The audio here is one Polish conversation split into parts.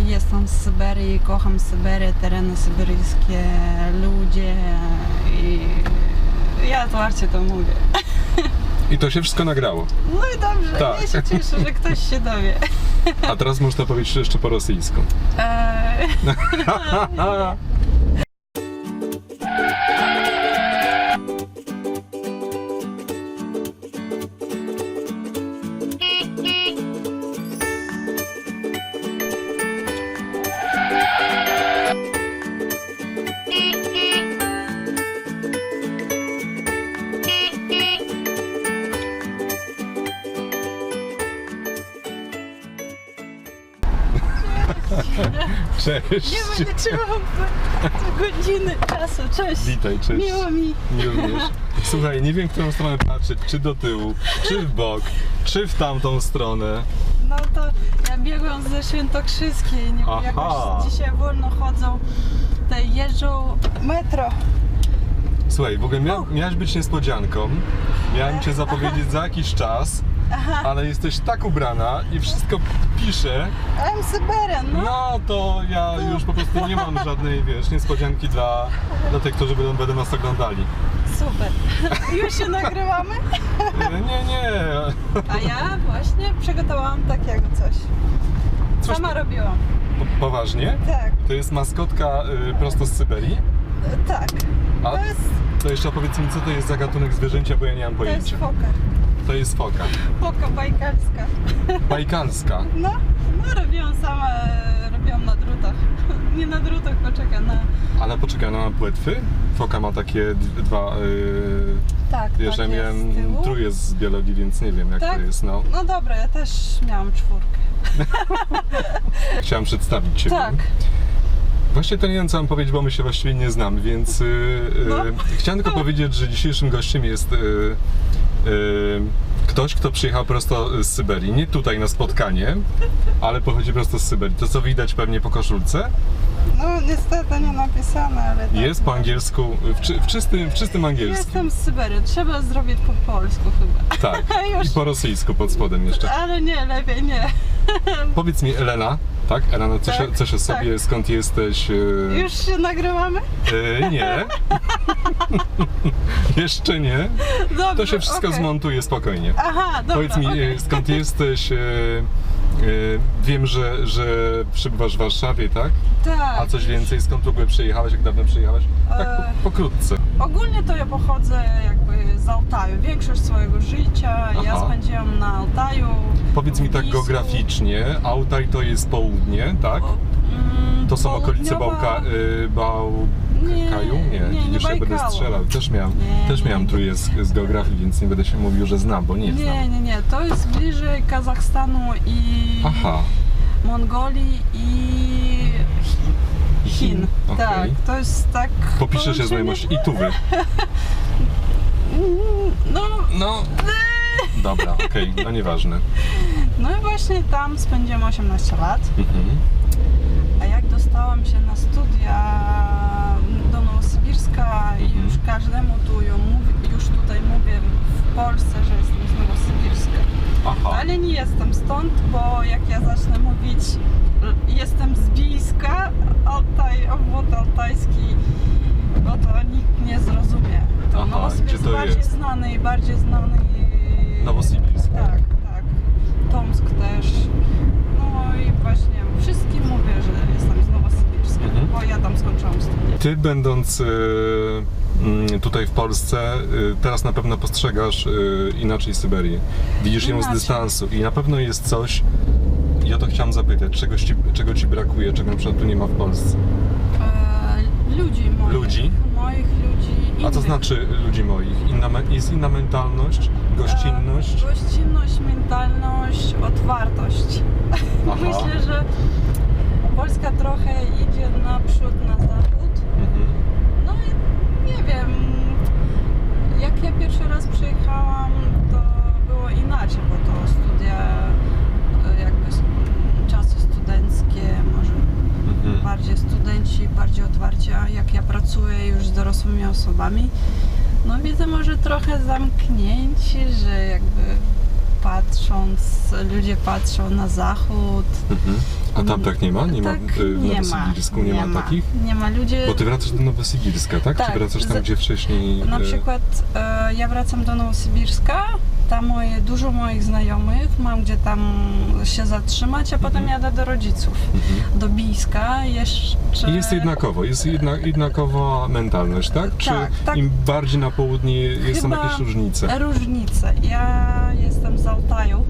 jestem z Syberii, kocham Syberię, tereny syberyjskie, ludzie i ja otwarcie to mówię. I to się wszystko nagrało. No i dobrze, Tak. ja się cieszę, że ktoś się dowie. A teraz można powiedzieć jeszcze po rosyjsku. Eee, Cześć. nie będę trzymał godziny czasu. Cześć. Witaj, cześć. Miło mi. Nie również. Słuchaj, nie wiem, w którą stronę patrzeć, czy do tyłu, czy w bok, czy w tamtą stronę. No to ja biegłam ze Świętokrzyskiej, nie wiem, jakoś dzisiaj wolno chodzą, te jeżdżą metro. Słuchaj, w ogóle mia miałaś być niespodzianką. Miałem cię zapowiedzieć za jakiś czas, ale jesteś tak ubrana i wszystko pisze, I'm Syberian, no. no to ja już po prostu nie mam żadnej, wiesz, niespodzianki dla, dla tych, którzy będą, będą nas oglądali. Super. Już się nagrywamy? E, Nie, nie. A ja właśnie przygotowałam takiego coś. Coś Sama robiłam. po, poważnie? Tak, To jest maskotka y, prosto z Syberii. e, tak. A To jest, to jeszcze opowiedz mi, co to jest za gatunek zwierzęcia, bo ja nie mam to jest pojęcia. To jest foka. Foka bajkalska. Bajkalska. No, no robiłam sama, robiłam na drutach. Nie na drutach, poczekaj, na... Ale poczekaj, ona ma płetwy? Foka ma takie dwa... Yy, Tak, wiesz, tak ja miałem z tyłu. trójkę z biologii, więc nie wiem jak Tak? to jest, no. No dobra, ja też miałam czwórkę. Chciałem przedstawić Ciebie. Tak. Właśnie to nie wiem co mam powiedzieć, bo my się właściwie nie znamy, więc yy, yy, No. chciałem tylko powiedzieć, że dzisiejszym gościem jest yy, yy, ktoś, kto przyjechał prosto z Syberii. Nie tutaj na spotkanie, ale pochodzi prosto z Syberii. To co widać pewnie po koszulce. No niestety nie napisane, ale tak. Jest po angielsku, w, czy, w, czystym, w czystym angielskim. Jestem z Syberii, trzeba zrobić po polsku chyba. Tak. I po rosyjsku pod spodem jeszcze. Ale nie, lepiej nie. Powiedz mi, Elena, tak? Elena, coś, Tak, coś o sobie, skąd jesteś? Yy, Już się nagrywamy? yy, nie. Jeszcze nie. Dobrze, To się wszystko okej. zmontuje spokojnie. Aha, dobra, Powiedz mi, okej. yy, skąd jesteś? Yy, yy, wiem, że, że przebywasz w Warszawie, tak? Tak. A coś więcej, skąd w ogóle przyjechałeś, jak dawno przyjechałeś? Tak E, po, pokrótce. Ogólnie to ja pochodzę jakby z Altaju. Większość swojego życia ja Aha. spędziłam na Altaju. Powiedz mi tak geograficznie, Altaj to jest południe, tak? Mm, To są okolice Bałka, y, Bałkaju? Nie, Nie, nie, nie dzisiaj będę strzelał. Też miałem, Nie, też nie. miałem trójkę z, z geografii, więc nie będę się mówił, że znam, bo nie znam. Nie, nie, nie. To jest bliżej Kazachstanu i Aha, Mongolii i Chin. Okej. Tak, to jest tak. popiszę się połączenie- znajomości i Tuwy. Mm, No, No, dobra, okej, no nieważne. no i właśnie tam spędziłam 18 lat. Mhm. A jak dostałam się na studia do Nowosybirska i Mhm. już każdemu tu ją mówię, już tutaj mówię w Polsce, że jestem z Nowosybirska. Aha, Ale nie jestem stąd, bo jak ja zacznę mówić l- jestem z Bijska, Altaj, obwód altajski, no to nikt nie zrozumie. To Aha, Nowosybirsk gdzie to bardziej jest? znany i bardziej znany. Nowosybirsk. Tak, tak. Tomsk też. No i właśnie wszystkim mówię, że jestem z Nowosybirska, Mhm. bo ja tam skończyłam studia. Ty będąc y, mm, tutaj w Polsce, y, teraz na pewno postrzegasz y, inaczej Syberię. Widzisz ją z Inaczej. dystansu i na pewno jest coś, ja to chciałem zapytać, czego ci, czego ci brakuje, czego na przykład tu nie ma w Polsce? E, ludzi moich. Ludzi? Moich ludzi. A co innych. znaczy ludzi moich? Inna, jest inna mentalność, gościnność? E, gościnność, mentalność, otwartość. Aha. Myślę, że Polska trochę idzie naprzód na zachód. Mhm. No i nie wiem, jak ja pierwszy raz przyjechałam, to było inaczej, bo to studia, e, jakby s- czasy studenckie, może Mhm. bardziej studenci, bardziej otwarci, a jak ja pracuję już z dorosłymi osobami, no widzę może trochę zamknięci, że jakby patrząc, ludzie patrzą na zachód. Mhm. A tam tak nie ma? Nie ma tak y, w nie ma. Nowosibirsku? Nie, ma, takich? Nie ma. Ludzie... Bo ty wracasz do Nowosibirska, tak? Tak, Czy wracasz tam, za- gdzie wcześniej... Na y, przykład e, ja wracam do Nowosybirska, tam moje, dużo moich znajomych, mam gdzie tam się zatrzymać, a potem Mhm. jadę do rodziców. mhm. Do Biska jeszcze... Jest jednakowo, jest jedna, jednakowa mentalność, tak? Czy Tak, tak. im bardziej na południe jest są Chyba- jakieś różnice? Różnice. Ja jestem z Altaju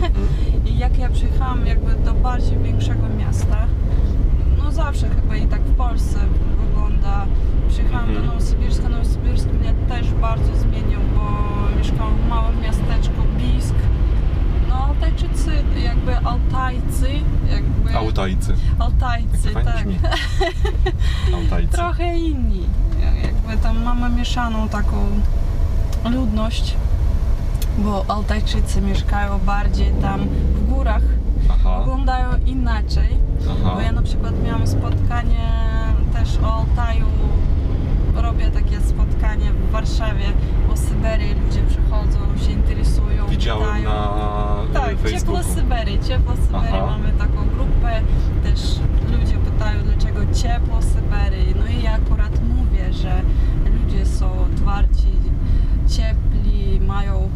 Mhm. i jak ja przyjechałam jakby do bardziej większego miasta, no zawsze chyba i tak w Polsce wygląda, przyjechałam Mhm. do Nowosybirska, Nowosybirsk mnie też bardzo zmienił, bo mieszkałam w małym miasteczku Bisk. No Altajczycy, jakby Altajcy, jakby... Autajcy. Altajcy, Fajnie tak. brzmi. Autajcy. Trochę inni. Jakby tam mamy mieszaną taką ludność, bo Altajczycy mieszkają bardziej tam w górach, Aha, wyglądają inaczej. aha. Bo ja na przykład miałam spotkanie też o Altaju, robię takie spotkanie w Warszawie o Syberii, ludzie przychodzą, się interesują, Widziałem pytają. na y, Tak, Ciepło. Syberii, Ciepło Syberii, Aha. mamy taką grupę, też ludzie pytają dlaczego ciepło Syberii, no i ja akurat mówię, że są twardzi, ciepli, mają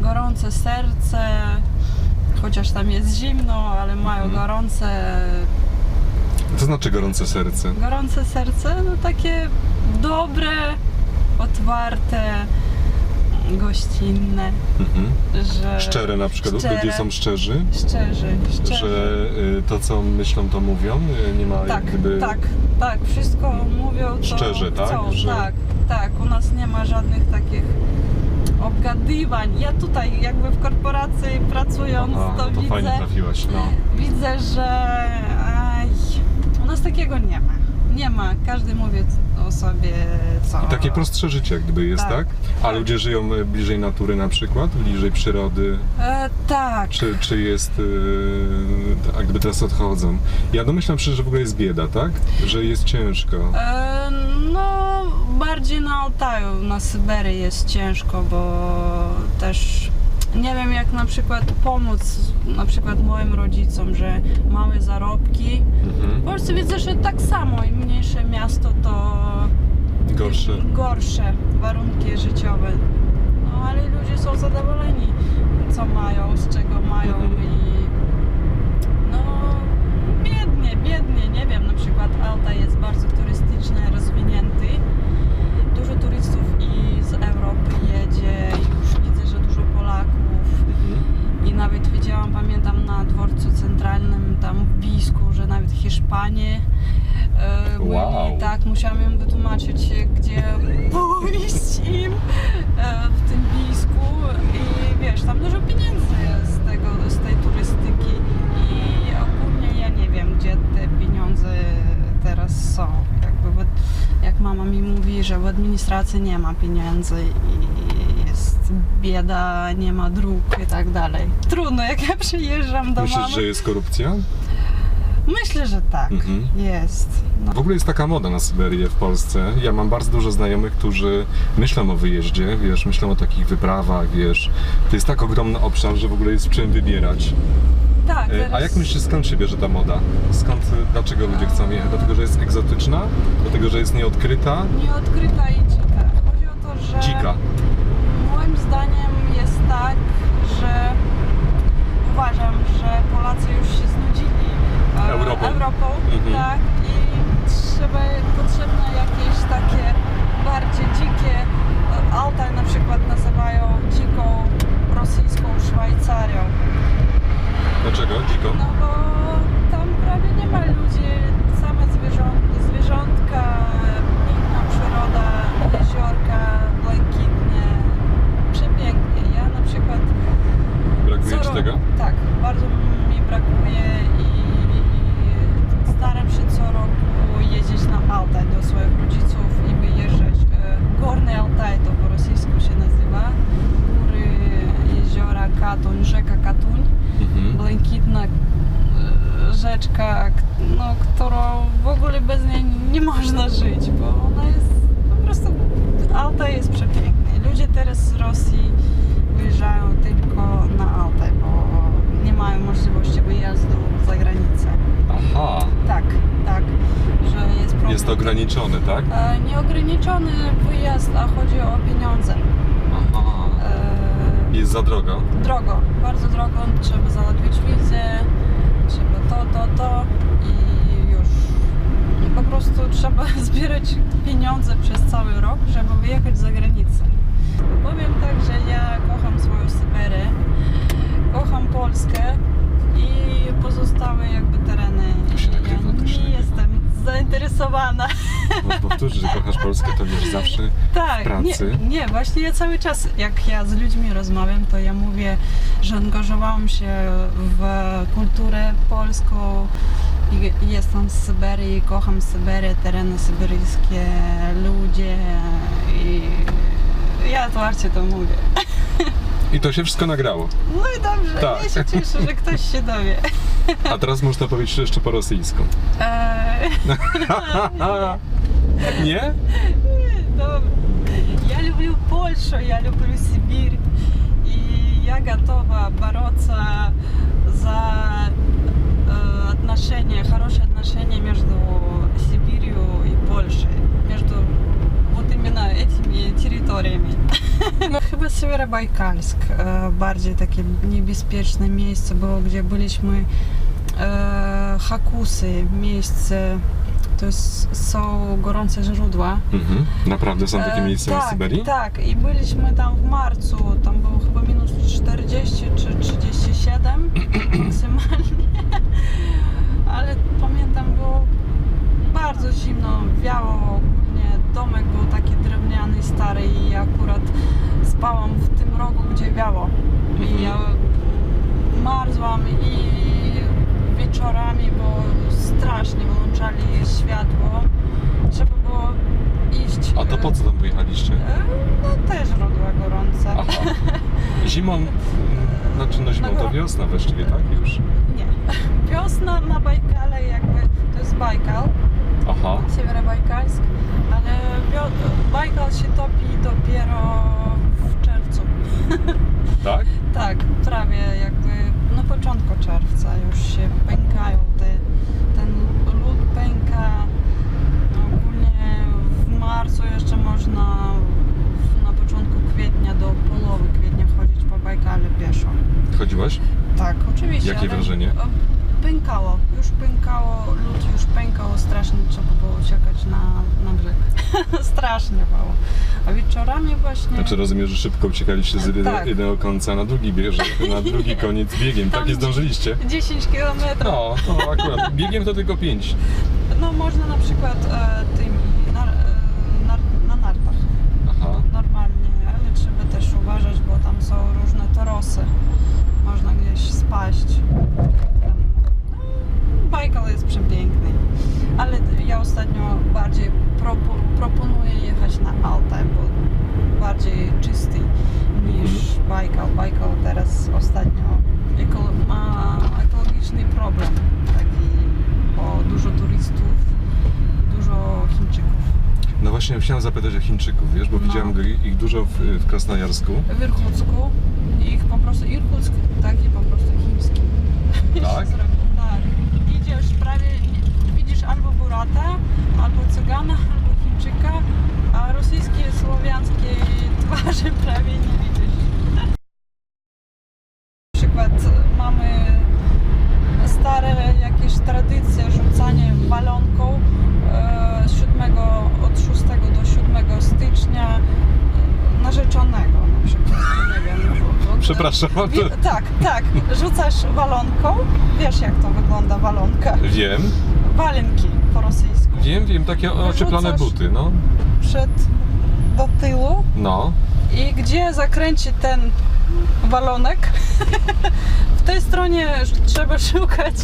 gorące serce, chociaż tam jest zimno, ale mają Mhm. gorące, To znaczy gorące serce. gorące serce, no takie dobre, otwarte, gościnne, Mhm. że... Szczere na przykład, Szczere. ludzie są szczerzy, Szczerzy, szczerzy. że y, to co myślą to mówią, y, nie ma Tak, gdyby... tak, tak, wszystko mówią to Szczerze, tak? chcą, Że- tak, u nas nie ma żadnych takich obgadywań. Ja tutaj jakby w korporacji pracując, Aha, to, to widzę, fajnie trafiłaś, no. widzę, że aj, u nas takiego nie ma. Nie ma, każdy mówi o sobie co. I takie prostsze życie jak gdyby jest, tak? Tak, A tak. ludzie żyją y, bliżej natury na przykład, bliżej przyrody, E, tak, czy, czy jest, y, tak jakby teraz odchodzą. Ja domyślam się, że w ogóle jest bieda, tak? Że jest ciężko. E, No, bardziej na Altaju, na Syberii jest ciężko, bo też nie wiem jak na przykład pomóc na przykład moim rodzicom, że małe zarobki. W Mhm. Polsce widzę, że tak samo im mniejsze miasto to Gorsze. gorsze warunki życiowe. No ale ludzie są zadowoleni co mają, z czego mają Mhm. i no biednie, biednie, nie wiem, na przykład Alta jest bardzo turystyczny, rozwinięty. Dużo turystów i z Europy jedzie i już widzę, że dużo Polaków. Mhm. I nawet widziałam, pamiętam na dworcu centralnym tam w Bisku, że nawet Hiszpanie e, byli, Wow. tak, musiałam im wytłumaczyć, e, gdzie pójść im e, w tym Bisku i wiesz, tam dużo pieniędzy z tego, z tej turystyki i ogólnie ja nie wiem, gdzie te pieniądze teraz są. Jakby, w- jak mama mi mówi, że w administracji nie ma pieniędzy i jest bieda, nie ma dróg i tak dalej. Trudno, jak ja przyjeżdżam do Myślisz, mamy. że jest korupcja? Myślę, że tak. Mhm. Jest. No. W ogóle jest taka moda na Syberię w Polsce. Ja mam bardzo dużo znajomych, którzy myślą o wyjeździe, wiesz, myślą o takich wyprawach, wiesz. To jest tak ogromny obszar, że w ogóle jest w czym wybierać. Tak, E, teraz... A jak myślisz, skąd się bierze ta moda? Skąd, dlaczego ludzie chcą jechać? Dlatego, że jest egzotyczna? Dlatego, że jest nieodkryta? Nieodkryta i dzika. Chodzi o to, że... Dzika. Moim zdaniem jest tak, że uważam, że Polacy już się znudzili e, Europą. Europą Mhm. tak, i trzeba, potrzebne jakieś takie bardziej dzikie, e, Altaj na przykład nazywają dziką rosyjską Szwajcarią. Ograniczony, tak? E, Nieograniczony wyjazd, a chodzi o pieniądze. Aha. E, Jest za drogo. drogo, bardzo drogo, trzeba załatwić wizę, trzeba to, to, to i już po prostu trzeba zbierać pieniądze przez cały rok, żeby wyjechać za granicę. Powiem tak, że ja kocham swoją Syberię, kocham Polskę i pozostałe jakby tereny. To się nagrywa ja nie nie? jestem zainteresowana. Powtórzyć, że kochasz Polskę, to wiesz zawsze. Tak, pracy? Nie, nie, właśnie ja cały czas, jak ja z ludźmi rozmawiam, to ja mówię, że angażowałam się w kulturę polską i jestem z Syberii, kocham Syberię, tereny syberyjskie, ludzie i ja otwarcie to mówię. I to się wszystko nagrało. No i dobrze, Tak. ja się cieszę, że ktoś się dowie. A teraz można powiedzieć jeszcze po rosyjsku. Eee, Dobra. Я люблю Польшу, я люблю Сибирь. И я готова бороться за э, отношения, хорошие отношения между Сибирью и Польшей. Между вот именно этими территориями. No chyba e, Bardziej takie niebezpieczne miejsce było, gdzie byliśmy Hakusy, miejsce to jest, są gorące źródła. Mhm. Naprawdę są takie E, miejsca tak, w Syberii? Tak, i byliśmy tam w marcu, tam było chyba minus 40 czy 37 maksymalnie, ale pamiętam było bardzo zimno, wiało ogólnie, domek był taki drewniany, stary i ja akurat spałam w tym rogu, gdzie wiało Mhm. i ja marzłam i wieczorami było wyłączali światło, trzeba było iść A to po co tam wyjechaliście? E, No też źródła gorące. Aha. Zimą, mm, znaczy no zimą to wiosna właściwie, tak? Już. Nie. Wiosna na Bajkale jakby, to jest Bajkal, Aha. Siewerobajkalsk, ale Bajkal się topi dopiero w czerwcu. Tak? Tak, prawie jakby na początku czerwca już się pękają te, ten lód pęka. Ogólnie w marcu jeszcze można na początku kwietnia do połowy kwietnia chodzić po Bajkale pieszo. Chodziłaś? Tak, oczywiście. Jakie wrażenie? Pękało, już pękało, lód już pękał, strasznie trzeba było uciekać na, na brzeg. strasznie było. A wieczorami właśnie... Znaczy rozumiem, że szybko uciekaliście z jedne, Tak. jednego końca na drugi bierze, na drugi koniec biegiem. Tam Tak gdzie- zdążyliście? 10 kilometrów. No, to akurat. Biegiem to tylko 5. No można na przykład e, tymi nar, e, nar, na nartach Aha. normalnie, ale trzeba też uważać, bo tam są Można gdzieś spaść. No, Bajkal jest przepiękny, ale ja ostatnio bardziej propo, proponuję jechać na Altaj, bo bardziej czysty niż Bajkal. Bajkal teraz ostatnio ma ekologiczny problem taki, bo dużo turystów, dużo Chińczyków. No właśnie chciałem zapytać o Chińczyków, wiesz, bo No. widziałem ich dużo w, w Krasnojarsku. w Irkucku ich po prostu Irkuck taki po prostu chiński. Tak? Tak. Idziesz prawie, widzisz albo Cygana, albo Chińczyka, a rosyjskie, słowiańskie twarzy prawie nie widzisz. Na przykład mamy stare jakieś tradycje rzucanie balonką e, 7, od 6 do 7 stycznia e, narzeczonego na przykład, nie wiem. bo- bo- Przepraszam, Wie, tak, tak. Rzucasz walonką. Wiesz jak to wygląda walonka. wiem, Walenki po rosyjsku. wiem, wiem, takie Wyrzucasz- buty, no. Przed do tyłu No. i gdzie zakręci ten balonek, w tej stronie trzeba szukać